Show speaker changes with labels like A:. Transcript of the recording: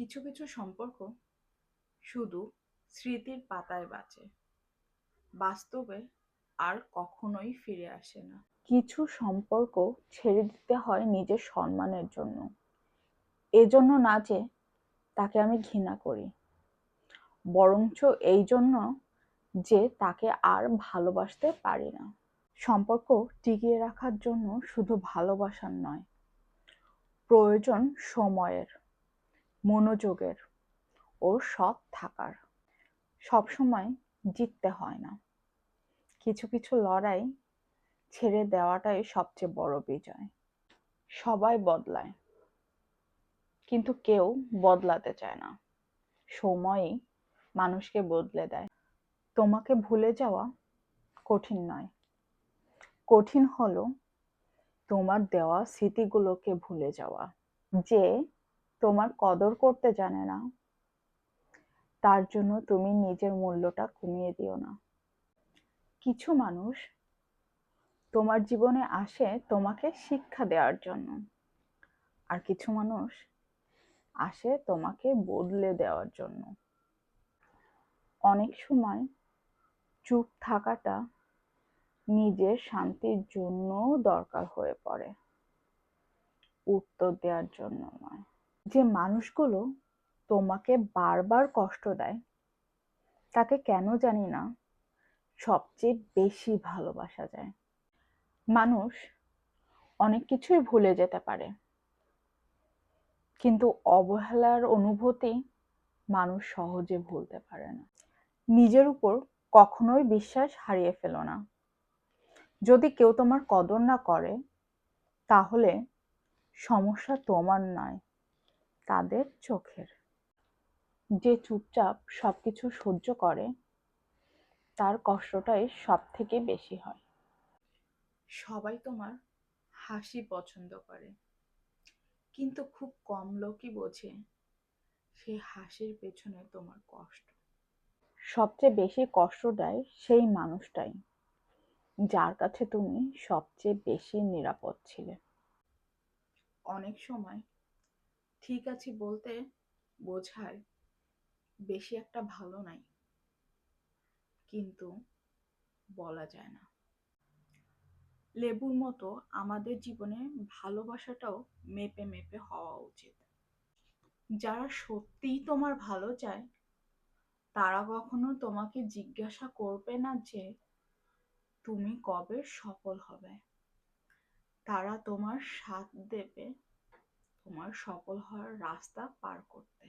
A: কিছু কিছু সম্পর্ক শুধু স্মৃতির পাতায় বাঁচে। বাস্তবে আর কখনোই ফিরে আসে না।
B: কিছু সম্পর্ক ছেড়ে দিতে হয় নিজের সম্মানের জন্য। এজন্য না যে তাকে আমি ঘৃণা করি। বরঞ্চ এই জন্য যে তাকে আর ভালোবাসতে পারি না। সম্পর্ক টিকিয়ে রাখার জন্য শুধু ভালোবাসার নয়, প্রয়োজন সময়ের। মনোযোগের ও সৎ থাকার। সবসময় জিততে হয় না। কিছু কিছু লড়াই ছেড়ে দেওয়াটাই সবচেয়ে বড় বিজয়। সবাই বদলায়, কিন্তু কেউ বদলাতে চায় না। সময়ই মানুষকে বদলে দেয়। তোমাকে ভুলে যাওয়া কঠিন নয়। কঠিন হলো তোমার দেওয়া স্মৃতিগুলোকে ভুলে যাওয়া, যে তোমার কদর করতে জানে না। তার জন্য তুমি নিজের মূল্যটা কমিয়ে দিও না। কিছু মানুষ তোমার জীবনে আসে তোমাকে শিক্ষা দেওয়ার জন্য। আর কিছু মানুষ আসে তোমাকে বদলে দেওয়ার জন্য। অনেক সময় চুপ থাকাটা নিজের শান্তির জন্য দরকার হয়ে পড়ে। উত্তর দেওয়ার জন্য নয়। যে মানুষগুলো তোমাকে বারবার কষ্ট দেয়, তাকে কেন জানি না, সবচেয়ে বেশি ভালোবাসা যায়। মানুষ অনেক কিছুই ভুলে যেতে পারে, কিন্তু অবহেলার অনুভূতি মানুষ সহজে ভুলতে পারে না। নিজের উপর কখনোই বিশ্বাস হারিয়ে ফেলো না। যদি কেউ তোমার কদর না করে, তাহলে সমস্যা তোমার নয়। তাদের চোখের। যে চুপচাপ সবকিছু সহ্য করে তার কষ্টটাই সব থেকে বেশি হয়।
A: সবাই তোমার হাসি পছন্দ করে কিন্তু খুব কম লোকই বোঝে সেই হাসির পেছনে তোমার কষ্ট।
B: সবচেয়ে বেশি কষ্ট দেয় সেই মানুষটাই যার কাছে তুমি সবচেয়ে বেশি নিরাপদ ছিলে।
A: অনেক সময় ঠিক আছে বলতে বোঝায়, বেশি একটা ভালো নাই। কিন্তু বলা যায় না। লেবুর মতো আমাদের জীবনে ভালোবাসাটাও মেপে মেপে হওয়া উচিত। যারা সত্যিই তোমার ভালো চায়, তারা কখনো তোমাকে জিজ্ঞাসা করবে না যে, তুমি কবে সফল হবে? তারা তোমার সাথ দেবে। তোমার সফল হওয়ার রাস্তা পার করতে।